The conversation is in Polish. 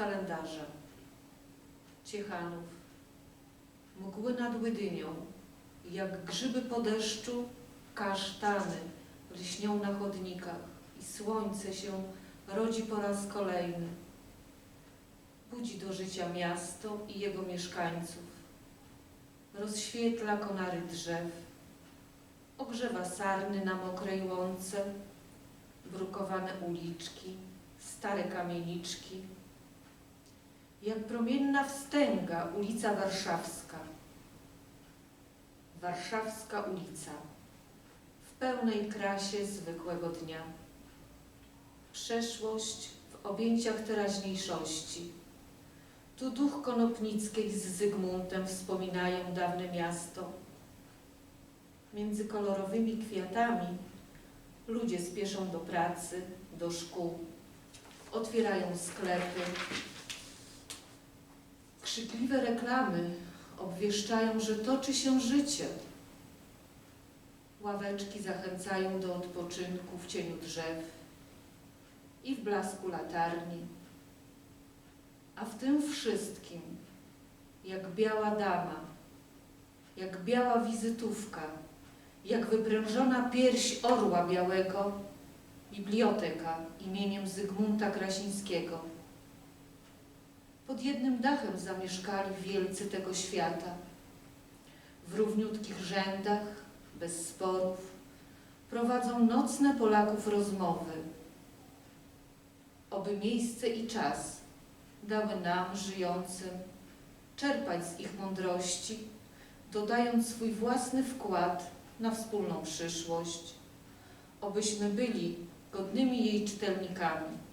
Kalendarza. Ciechanów. Mgły nad Łydynią. Jak grzyby po deszczu, kasztany lśnią na chodnikach i słońce się rodzi po raz kolejny. Budzi do życia miasto i jego mieszkańców. Rozświetla konary drzew. Ogrzewa sarny na mokrej łące, brukowane uliczki, stare kamieniczki. Jak promienna wstęga ulica Warszawska. Warszawska ulica w pełnej krasie zwykłego dnia. Przeszłość w objęciach teraźniejszości. Tu duch Konopnickiej z Zygmuntem wspominają dawne miasto. Między kolorowymi kwiatami ludzie spieszą do pracy, do szkół, otwierają sklepy. Krzykliwe reklamy obwieszczają, że toczy się życie. Ławeczki zachęcają do odpoczynku w cieniu drzew i w blasku latarni. A w tym wszystkim, jak biała dama, jak biała wizytówka, jak wyprężona pierś orła białego, biblioteka imieniem Zygmunta Krasińskiego. Pod jednym dachem zamieszkali wielcy tego świata. W równiutkich rzędach, bez sporów, prowadzą nocne Polaków rozmowy. Oby miejsce i czas dały nam, żyjącym, czerpać z ich mądrości, dodając swój własny wkład na wspólną przyszłość, obyśmy byli godnymi jej czytelnikami.